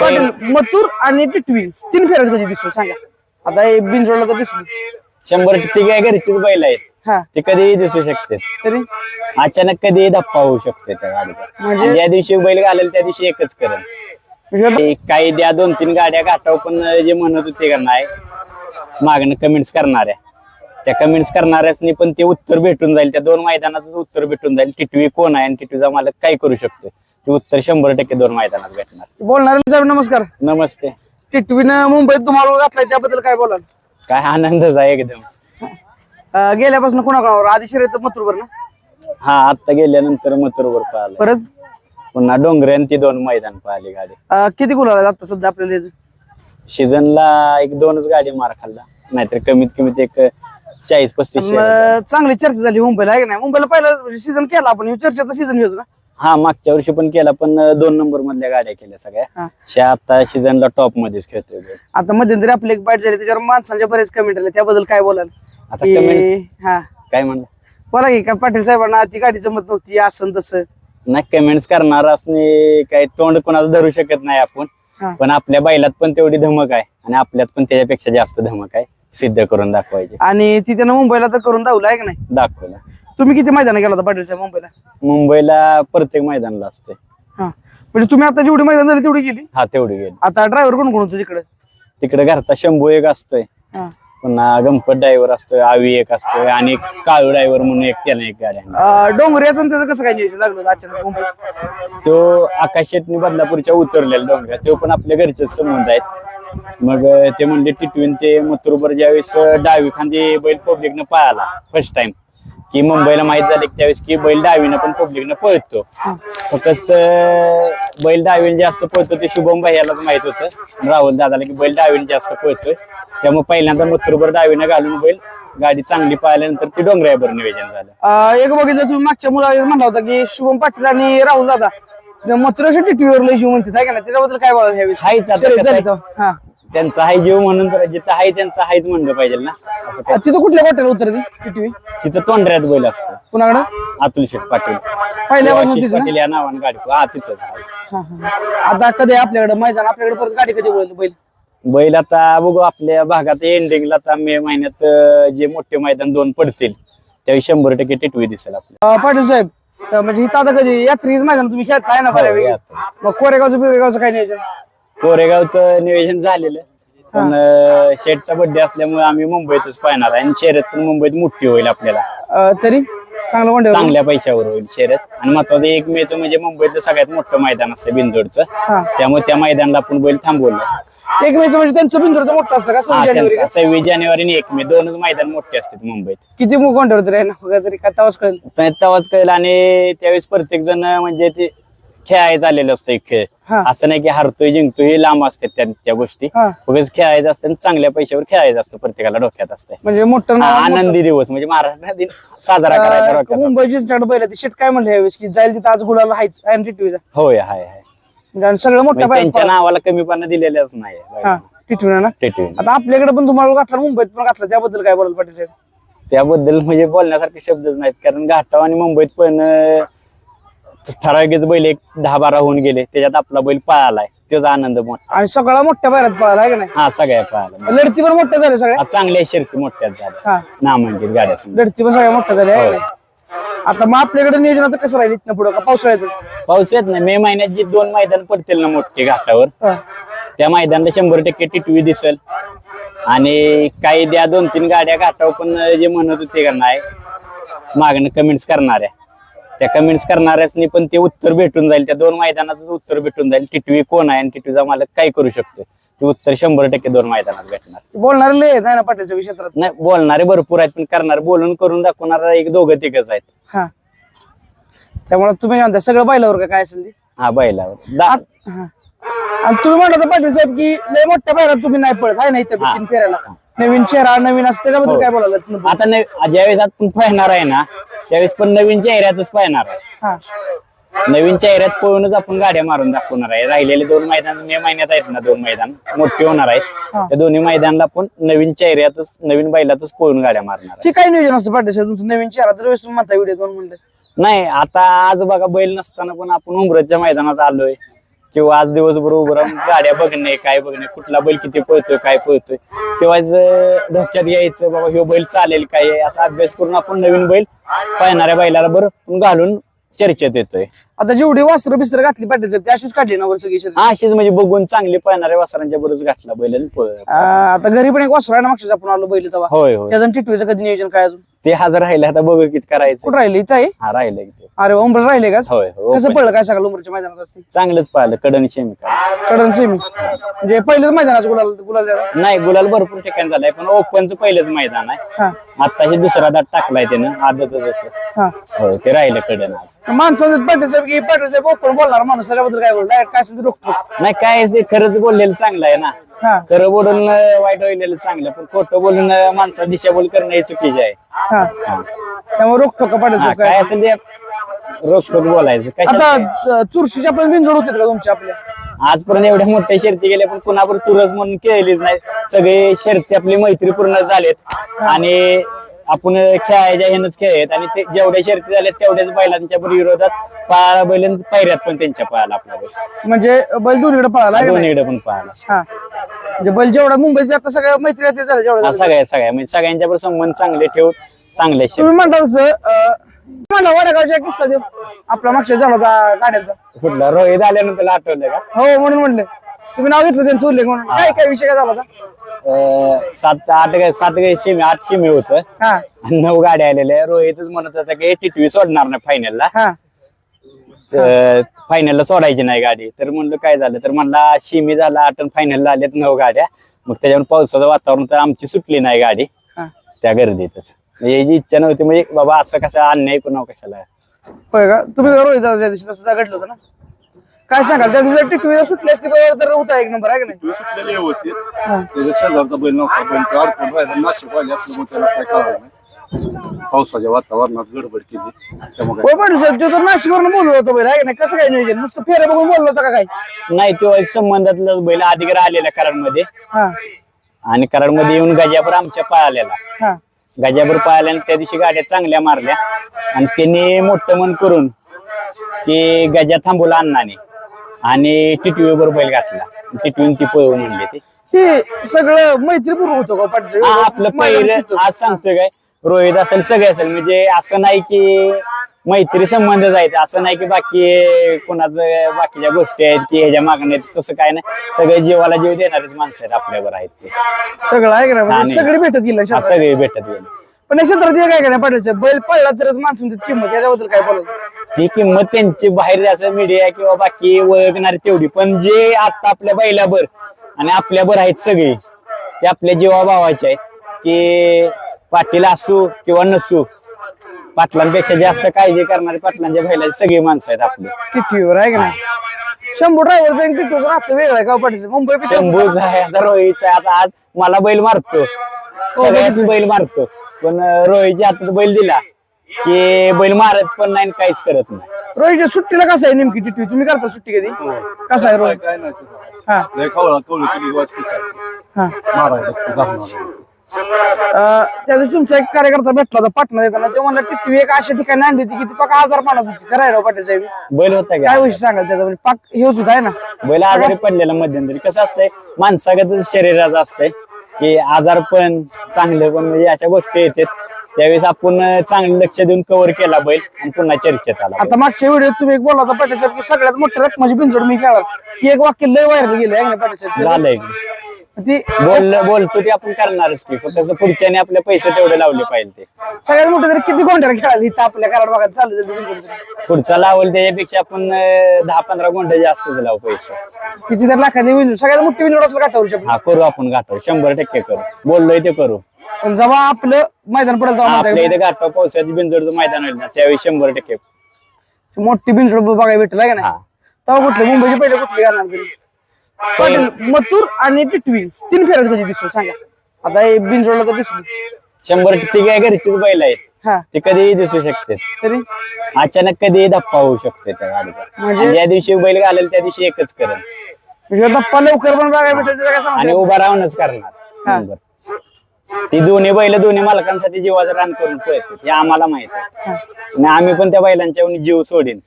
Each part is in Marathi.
पाटील मथुर आणि टिटवी तीन फेऱ्यात कधी दिसलं सांगा. आता हे बिनजोडला तर दिसली. शंभर टक्के काय घरचीच बैल आहेत. हा. ते कधीही दिसू शकते तरी? अचानक कधीही धप्पा होऊ शकते त्या गाडीचा. म्हणजे? आणि ज्या दिवशी बैल घालेल त्या दिवशी एकच करेल म्हणजे आता- ते काही द्या दोन तीन गाड्या गाठाव पण जे म्हणत होते का नाही मागणं कमेंट्स करणाऱ्या. त्या कमेंट्स करणाऱ्यासनी पण ते उत्तर भेटून जाईल. त्या दोन मैदानातच उत्तर भेटून जाईल. टिटवी कोण आहे आणि टिटवीचा मालक काय करू शकतो ते उत्तर शंभर टक्के दोन मैदानात भेटणार. बोलणारे साहेब नमस्कार. नमस्ते. टिटवीनं मुंबईत तुम्हाला घातलाय त्याबद्दल काय बोलाल? काय आनंदच आहे एकदम. अं, गेल्यापासून कोणाकोणावर? आधी शर्यत मथुरवर ना? हा आता गेल्यानंतर मथुरवर पाहिलं. परत? पुन्हा डोंगरे आणि ती दोन मैदान पाहिली गाडी. अं, किती गुलाल आता सध्या आपल्याला याचं? सीझनला एक दोनच गाडी मार खाल्ला. नाहीतर कमीत कमीत एक चाळीस पस्तीस चांगली चर्चा झाली मुंबईला आहे का नाही? मुंबईला पहिला सीझन केला आपण ह्यो चर्चेचा सीझन घेऊ ना? हा मागच्या वर्षी पण केला पण अं, दोन नंबर मधल्या गाड्या केल्या सगळ्या. ह्या आता सीझनला टॉप मध्येच खेळतोय. आता मध्यंतरी आपली एक बाईट झाली त्याच्यावर माणसांच्या बरेच कमेंट आले त्याबद्दल काय बोलाल? आता की- हा. काय म्हणलं? बोला की का पाटील साहेबांना ती गाडी जमत नव्हती असं तसं? नाही कमेंट्स करणार असणे काही तोंड कोणाचं धरू शकत नाही आपण. हा. पण आपल्या बैलात पण तेवढी धमक आहे आणि आपल्यात पण त्याच्यापेक्षा जास्त धमक आहे. सिद्ध करून दाखवायची. आणि ती त्यानं मुंबईला तर करून दावलं आहे का नाही? दाखवलं. तुम्ही किती मैदान गेला होता पाटील साहेब मुंबईला? मुंबईला प्रत्येक मैदानला असते हा. म्हणजे तुम्ही आता जेवढी मैदान झाली तेवढी गेली? हा तेवढी गेली. आता ड्रायव्हर कोण कोण होतो तिकडे? तिकडे घरचा शंभू एक असतोय. हा. पुन्हा गणपत ड्रायव्हर असतोय आवी एक असतोय आणि काळू ड्रायव्हर म्हणून एक त्याला एक गाडी. अं, डोंगऱ्याचं आणि त्याचं कसं काय नियोजन लागलं होतं अचानक मुंबईत? तो आकाश शेटणी बदलापूरच्या उतरलेला डोंगऱ्या तो पण आपल्या घरचेच संबंध आहेत. मग ते म्हणले टिटवीन ते मथुरबर ज्यावेळेस डावी खांदी बैल पब्लिकनं पळाला फर्स्ट टाइम की मुंबईला माहीत झाले की त्यावेळेस की बैल डावीनं पण पब्लिकनं पळतो. फक्त बैल डावीने जास्त पळतो ते शुभम भैयालाच माहीत होतं. राहुल दादाला की बैल डावीने जास्त पळतोय. त्यामुळे पहिल्यांदा मथुरबर डावीनं घालून बैल गाडी चांगली पाहिल्यानंतर ती डोंगरावर निवेदन झालं. एक बघितलं तुम्ही मागच्या मुला म्हणला होता की शुभम पाटील आणि राहुल दादा मथुराच्या टिटवीवर लय शिव म्हणतात आहे का नाही? त्याच्याबद्दल काय ह्यावेळी हायच आता कसं आहे? हा. त्यांचा हाय जीव म्हणून तर जिथं हाय त्यांचा हायच म्हणलं पाहिजे ना. असं काय? अं, तिथं कुठल्या हॉटेल उतरती तिथं तोंडऱ्यात बैल असतो. कुणाकडं? अतुल शेठ पाटील. आशिष तिचं पाटील या नावानं गाडी हा तिथंच आहे हा, हा. आता कधी आपल्याकडे मैदान आपल्याकडे परत गाडी कधी बोलतो बैल? बैल आता बघू आपल्या भागात एंडिंगला आता मे महिन्यात अं, जे मोठे मैदान दोन पडतील त्यावेळी शंभर टक्के टिटवी दिसेल आपल्याला. अं, पाटील साहेब अं, म्हणजे इथं आता कधी यात्रीच मैदान तुम्ही खेळताय ना हो, बऱ्यापैकी? यात्रा. मग कोरेगावचं बिरेगावचं काय नियोजन? कोरेगावचं नियोजन झालेलं. पण अं, शेठचा बर्थडे असल्यामुळे आम्ही मुंबईतच पाहणार आहे. आणि शर्यत पण मुंबईत मोठी होईल आपल्याला. अं, तरी? चांगलं वंडे चांगल्या पैशावर होईल शर्यत. आणि महत्वाचं एक मेच म्हणजे मुंबईतलं सगळ्यात मोठं मैदान असतं बिनजोडचं. हा. त्यामुळे त्या मैदानाला आपण बैल थांबवलं. एक मेच म्हणजे त्यांचं बिंदूचं मोठं असतं का? हा, सव्वीस जानेवारी त्यांचा. का? सव्वीस जानेवारी आणि एक मे. दोनच मैदान मोठे असतात मुंबईत. किती मुख कोणत्यावर तरी आहे ना? बघा तरी काय तवाच कळेल. तर तेव्हाच कळलं आणि त्यावेळेस प्रत्येक जण म्हणजे ते खेळायचं आलेलं असतं एक खेळ. हा. असं नाही की हरतोय जिंकतोय हे लांब असतात त्या त्या गोष्टी. हा. उगाच खेळायचं असतं आणि चांगल्या पैशावर खेळायचं असतं प्रत्येकाला डोक्यात असतं म्हणजे मोठं आनंदी दिवस. म्हणजे महाराष्ट्र दिन साजरा करायचा अं, डोक्यात असतो. मुंबई जिंकच्याकडे बैल ती शेट काय म्हणलं यावेळेस की जाईल तिथं आज गुलाला हायच. आणि टिटवीचा होय हाय हाय. म्हणजे आणि सगळं मोठं म्हणजे त्यांच्या नावाला कमीपणा दिलेलाच नाही. हा ना? टिटवी आता आपल्याकडे पण तुम्हाला घातला मुंबईत पण घातला त्याबद्दल काय बोलाल पाटील साहेब? त्याबद्दल म्हणजे बोलण्यासारखे शब्दच नाहीत कारण घाटाव आणि मुंबईत पण अं, ठराविकच बैल एक दहा बारा होऊन गेले त्याच्यात आपला बैल पळालाय त्याचा आनंद मोठा. आणि सगळा मोठ्या बाहेरात पळाला आहे का नाही? हा सगळ्या पळाला. लढती पण मोठ्या झाल्या सगळ्या? चांगल्या शर्ती मोठ्याच झाल्या. हा. नामांकित गाड्या. लढती पण सगळ्या मोठ्या झाल्या आहे का. नाही? आता मग आपल्याकडे नियोजन आता कसं राहील इथनं पुढं? का पावसाळ्यातच पाऊस येत नाही. मे महिन्यात जी दोन मैदान पडतील ना मोठे घाटावर हा. त्या मैदानाला शंभर टक्के टिटवी दिसल. आणि काही द्या दोन तीन गाड्या घाटावर पण जे म्हणत होते का नाही मागणं कमेंट्स करणाऱ्या. त्या कमेंट्स करणाऱ्यासनी पण ते उत्तर भेटून जाईल. त्या दोन मैदानातच उत्तर भेटून जाईल. टिटवी कोण आहे आणि टिटवीचा मालक काय करू शकतो ते उत्तर शंभर टक्के दोन मैदानात भेटणार. बोलणारे लय आहेत, आहे ना पाटीलच्या क्षेत्रात नाही बोलणारे भरपूर आहेत पण करणारे बोलून करून दाखवणार एक दोघं तिघच आहेत. हा. त्यामुळे तुम्ही म्हणता सगळं बैलावर का काय असेल ते? हा बैलावर. दा- हा. आणि तुम्ही म्हणता होता पाटील साहेब की लय मोठ्या बाहेर तुम्ही नाही पडत आहे नाही तर. तीन फेऱ्याला? नवीन चेहरा नवीन असं त्याच्याबद्दल हो. काय बोलायला आता ज्यावेळेस आपण पाहणार आहे ना त्यावेळेस पण नवीन चेहऱ्यातच पाहणार आहे. हा. नवीन चेहऱ्यात पळूनच आपण गाड्या मारून दाखवणार आहे. राहिलेले दोन मैदान मे महिन्यात आहेत ना दोन मैदान. मोठे होणार आहेत. हा. त्या दोन्ही मैदानाला आपण नवीन चेहऱ्यातच नवीन बैलातच पळून गाड्या मारणार आहे. हे काय नियोजन असतं पाटील? साहेब तुमचं नवीन चेहरा तर म्हणता व्हिडिओ दोन म्हणलं नाही आता आज बघा बैल नसताना पण आपण उमरतच्या मैदानात आलोय. किंवा आज दिवसभर उभं राहून गाड्या बघणे काय बघणे कुठला बैल किती पळतोय काय पळतोय. तेव्हाच डोक्यात यायचं बाबा ह्यो बैल चालेल काय असा अभ्यास करून आपण नवीन बैल पाहणाऱ्या बैलाला बरं घालून चर्चेत येतोय. आता जेवढी वस्त्र बिस्त्र घातली ती अशीच काढली ना सगळी अशीच म्हणजे बघून चांगली पाहणाऱ्या वासरांच्या बरंच घातला बैल आता घरी पण एक वासरू आहे ना मागच्याच आपण आलो बैल होय होय. त्याचं टिटवीचं कधी नियोजन काय अजून? ते हजर राहिले आता बघू किती करायचं कुठं राहिले? इथं आहे? हा राहिलं अरे उमरच राहिले का? होय हो कसं पडलं काय सांगाल उमरच्या मैदानात असते? चांगलंच पाहिलं कडन शेमी काय कडन सेमी म्हणजे पहिलेच मैदानाचं गुलाल गुलाल द्यायला नाही गुलाल भरपूर ठिकाणी झालाय पण ओपनचं पहिलंच मैदान आहे. हा. आता हे दुसरा दाट टाकलाय त्यानं आदतच होतं. हा. हो ते राहिलं कडन आज. माणसं पाटील साहेब की पाटील साहेब ओपन बोलणार माणूस त्याच्याबद्दल काय बोल डायरेक्ट काय असेल ते रोखतो. नाही काय ते खरंच बोललेलं चांगलं आहे ना. हा. खरं बोलून अं, वाईट होईलेलं चांगलं पण खोटं बोलून अं, माणसा दिशाभूल करणं हे चुकीचे आहे. हा. त्यामुळे रोखतो का हा, साहेब काय काय असेल ते रोखोक बोलायचं. आता च- चुरशीच्या पण बिनजोड होते का तुमच्या आपल्या? आजपर्यंत एवढ्या मोठ्या शर्ती गेल्या पण कुणावर तुरस म्हणून केलेलीच नाही. सगळे शर्ती आपली मैत्रीपूर्ण झालेत. आणि आपण खेळायच्या ह्यानंच खेळत आणि ते जेवढ्या शर्ती झाल्यात तेवढ्याच बैलांच्या विरोधात पाळा बैल पायऱ्यात पण त्यांच्या पायाला आपला बैल. म्हणजे बैल दोन्हीकडे पळाला आहे का नाही? दोन्हीकडे पण हा. म्हणजे बैल जेवढा मुंबईत आता सगळ्या मैत्री झाल्या झालं जेवढं झालं. सगळ्या सगळ्या. म्हणजे सगळ्यांच्या बरोबर संबंध चांगले ठेवून चांगले शर्ती तुम्ही म्हणता तसं अं, म्हणला वडगावच्या किस्सा देऊ आपला मागच्या झाला होता गाड्यांचा. कुठला? रोहित आल्यानंतर आठवलं का? हो म्हणून म्हणलं. तुम्ही नाव घेतलं त्यांचं उल्लेख म्हणून. काय काय विषय काय झाला होता? अं, सात आठ सात शिमे आठ शिमे होतं. हा. नऊ गाड्या आलेल्या. रोहितच म्हणत होता की टिटवी सोडणार नाही फायनलला हा. फायनलला सोडायची नाही गाडी. तर म्हणलं काय झालं? तर म्हणला शिमी झाला आठ फायनलला आल्यात नऊ गाड्या. मग त्याच्यावर पावसाचं वातावरण तर आमची सुटली नाही गाडी. हा. त्या गर्दीतच. याची इच्छा नव्हती. म्हणजे बाबा असं कसं अन्याय कुणा कशाला? होय का? तुम्ही रोहित दादा त्या दिवशी तसं घडलं होतं ना? काय सांगाल? त्या दिवशी टिटवी सुटली असती बरोबर तर होता एक नंबर आहे का नाही? सुटलेले व्यवस्थित. त्याच्या शेजारचा बैल नव्हता बैल तो अडकून राहिला. नाशिक वाले असल्यामुळे त्याला काय कळालं नाही. पावसाच्या वातावरणात गडबड केली. त्यामुळे पाटील साहेब तो तर नाशिकवरून बोललो होतो बैल आहे का नाही? कसं काय नियोजन? नुसतं फेरे बघून बोललो होतं का काय? नाही तो संबंधातला बैल अधिकार आलेला कराडमध्ये. हा. आणि कराडमध्ये येऊन गजापूर आमच्या पाळालेला. हा. गजापूर पाळल्याने त्या दिवशी गाड्या चांगल्या मारल्या. आणि त्यांनी मोठं मन करून की गजा थांबवला अण्णाने आणि टिटवी बरोबर बैल घातला. टिटवीन ती पळू म्हणले ते. हे सगळं मैत्रीपूर्ण होतं का पाटील? हा? आपलं पहिलं. आज सांगतोय काय रोहित असेल सगळे असेल. म्हणजे असं नाही की मैत्री संबंध आहेत. असं नाही की बाकी कोणाचं बाकीच्या गोष्टी आहेत की ह्याच्या मागण्या आहेत तसं काय नाही. सगळे जीवाला जीव देणारेच माणसं आहेत आपल्यावर आहेत ते. सगळं आहे का नाही? म्हणजे आणि- सगळी भेटत गेलं हा, क्षेत्रात. सगळे भेटत गेले. पण या क्षेत्रात काय का नाही पाटील बैल पडला तरच माणसं म्हणतात किंमत. याच्याबद्दल काय बोलत ती किंमत त्यांची बाहेर असं मीडिया किंवा बाकी ओळखणारी तेवढी. पण जे आता आपल्या बैलाबर आणि आपल्याबर आहेत सगळे ते आपल्या जीवाभावाचे आहेत. की पाटील असू किंवा नसू पाटलांपेक्षा जास्त काळजी करणारे पाटलांच्या बैलाचे सगळी माणसं आहेत आपली. टिटवीवर आहे का नाही? शंभू ड्रायव्हरचं आणि टिटवीचं नातं वेगळं आहे का हो पाटील? मुंबई पिक्चर शंभूच आहे आता रोहितचा आहे आता आज मला बैल मारतो. सगळ्याच बैल मारतो. पण रोहितच्या हातात बैल दिला. की बैल मारत पण नाही आणि काहीच करत नाही. रोहितच्या सुट्टीला कसं आहे नेमकी टिटवी? तुम्ही करता सुट्टी कधी? कसं आहे रोहित? काय नाही. तुझं. हा. लय खवळा कवळी केली वाच पिसा हा. मारायला ते दाखवणार. अं, त्या दिवशी तुमचा एक कार्यकर्ता भेटला होता पाटणा देताना. ते म्हणला टिटवी एक अशा ठिकाणी आणली होती की ती पाक आजार पाण्यात होती. खरं आहे राव पाटील साहेब. बैल होता काय का विषय सांगाल त्याचा? म्हणजे पाक हे सुद्धा आहे ना. बैल आजारी पडलेला मध्यंतरी. कसं असतंय माणसागत शरीराचं असतंय की आजार पण चांगलं पण म्हणजे अशा गोष्टी येतात. त्यावेळेस आपण चांगलं लक्ष देऊन कव्हर केला बैल आणि पुन्हा चर्चेत आला बैल. आता मागच्या व्हिडिओत तुम्ही एक बोलला होता पाटील साहेब की सगळ्यात मोठ्या रकमाची बिनजोड मी खेळला ती एक वाक्य लय व्हायरल गेलं आहे पाटील साहेब झालंय. ती बोल बोलतो ते आपण करणारच की पण त्याचं पुढच्याने आपले पैसे तेवढे लावले पाहिजे ते सगळ्यात मोठे तरी किती गोंड्या खेळाली इथं आपल्या कराड भागात चालू. पुढचा लावल त्याच्यापेक्षा आपण अं, दहा पंधरा गुंठ जास्तच लावू पैसे किती तर लाखाची सगळ्यात मोठी बिनजोड असेल काठावरची आपली. हा करू आपण गाठव शंभर टक्के करू बोललोय ते करू पण जेव्हा आपलं मैदान पडेल आपल्या इथे पावसाची बिंजोडचं मैदान होईल ना त्यावेळी शंभर टक्के. मोठी बिनजोड बघायला भेटेल का नाही? हा. तेव्हा कुठली? मुंबईची पहिले कुठली घालणार पाटील मथुर आणि टिटवी तीन फेऱ्यात कधी दिसेल सांगा. आता हे बिनजोडला तर दिसली. शंभर टक्के काय घरचीच बैल आहेत. हा. ते कधीही दिसू शकते. तरी? अचानक कधीही धप्पा होऊ शकते त्या गाडीचा. म्हणजे- आणि ज्या दिवशी बैल घालेल त्या दिवशी एकच करेल. म्हणजे दप्पा लवकर पण बघायला भेटेल त्याचं काय आणि उभा राहूनच करणार. नंबर. ती दोन्ही बैल दोन्ही मालकांसाठी जीवाचं रान करून पळतात हे आम्हाला माहीत आहे. आणि आम्ही पण त्या बैलांच्या जीव सोडीन.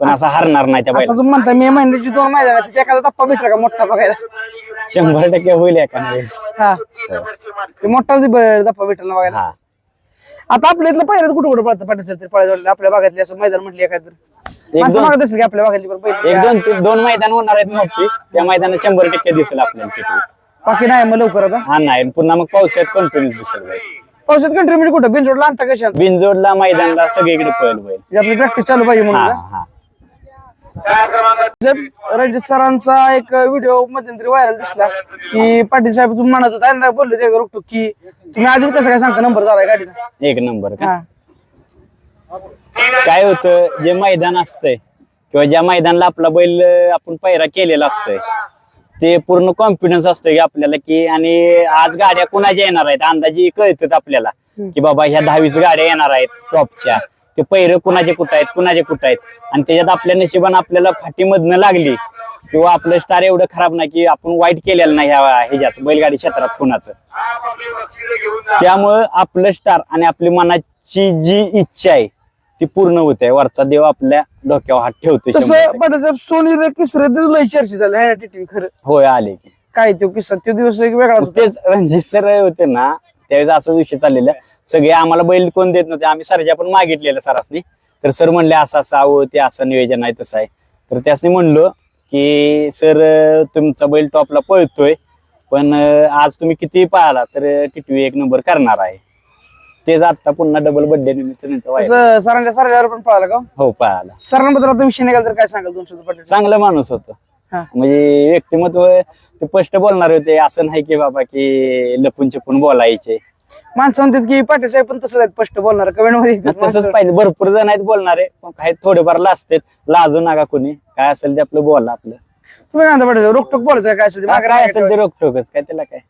पण असा हरणार नाही त्या आता बैला तुम्ही म्हणता मे महिन्याची दोन तिथे एखादा टप्पा भेटला का मोठा बघायला? शंभर टक्के होईल वेळेस. हा. ते मोठा धप्पा भेटला ना बघायला. हा. आता आपल्या इथलं पाहिलं कुठं कुठं पळतं पाटील सर पळायला आपल्या भागातली असं मैदान म्हटली एखादं एक मागत की आपल्या भागातली पण एक पहिले दोन दोन मैदान होणार आहेत मोठी त्या मैदानात शंभर टक्के दिसेल आपल्याला बाकी नाही मग लवकर आता. हा नाही पुन्हा मग पावसाळ्यात कंटिन्यूस दिसेल बैल पावसात कंट्री म्हणजे कुठं? बिनजोडला आणता कशा बिनजोडला मैदानला सगळीकडे पळेल बैल म्हणजे आपली प्रॅक्टिस चालू पाहिजे हा म्हणून हा. रणजित सरांचा एक व्हिडिओ मध्यंतरी व्हायरल दिसला की पाटील साहेब तुम्ही म्हणत होता आणि बोलले ते रोखतो की. तुम्ही आधीच कसं काय सांगता? नंबर झालाय गाडीचा एक नंबर का? हा. काय होतं जे मैदान असतंय किंवा ज्या मैदानाला आपला बैल अं, आपण पैरा केलेला असतोय ते पूर्ण कॉन्फिडन्स असतोय की आपल्याला की आणि आज गाड्या कुणाच्या येणार आहेत? अंदाजे कळतात आपल्याला की बाबा ह्या दहावीस गाड्या येणार आहेत टॉपच्या ते पैर कुणाचे कुठं आहेत कुणाचे कुठं आहेत? आणि त्याच्यात आपल्या नशिबानं आपल्याला फाटीमधनं लागली. किंवा आपलं स्टार एवढं खराब नाही की आपण वाईट केलेलं नाही ह्या ह्याच्यात बैलगाडी क्षेत्रात कुणाचं. त्यामुळं आपलं स्टार आणि आपली मनाची जी इच्छा आहे ती पूर्ण होते. वरचा देव आपल्या डोक्यावर हात ठेवतोय शंभर तसं टक्के. सोनी किसरे लय चर्चा झालं है टीव्ही खरं. होय आले की. काय तो किस्सा तो दिवस एक वेगळा होता. तेच रणजित सर होते ना त्यावेळेस असा विषय चाललेला सगळे आम्हाला बैल कोण देत नव्हते आम्ही सरच्या पण मागितलेलं सरासनी. तर सर म्हणले असं असं आहो ते असं नियोजन आहे तसं आहे. तर त्यासनी म्हणलो की सर तुमचा बैल टॉपला पळतोय पण अं, आज तुम्ही किती पाहिला तर टिटवी एक नंबर करणार आहे. तेच आता पुन्हा डबल बर्थडे निमित्त व्हायला. सरांच्या पण पळाला का हो? पाहायला सरांबद्दल आता विषय निघाला तर काय सांगाल दोन शब्द पाटील चांगलं माणूस होतं. हा. म्हणजे व्यक्तिमत्व ते स्पष्ट बोलणार होते असं नाही की बाबा की लपून छपून बोलायचे. माणसं म्हणतात की पाटील साहेब पण तसंच आहेत स्पष्ट बोलणार कमेंटमध्ये येतात तसंच माणसं. पाहिजे. भरपूर जण आहेत बोलणारे पण काही थोडेफार लाजतात. लाजू नका कोणी. काय असेल ते आपलं बोला आपलं. तुम्ही काय म्हणता पाटील? रोकटोक बोलायचं काय असेल ते, मागे काय नाही असेल ते रोखटोकच काय त्याला काय.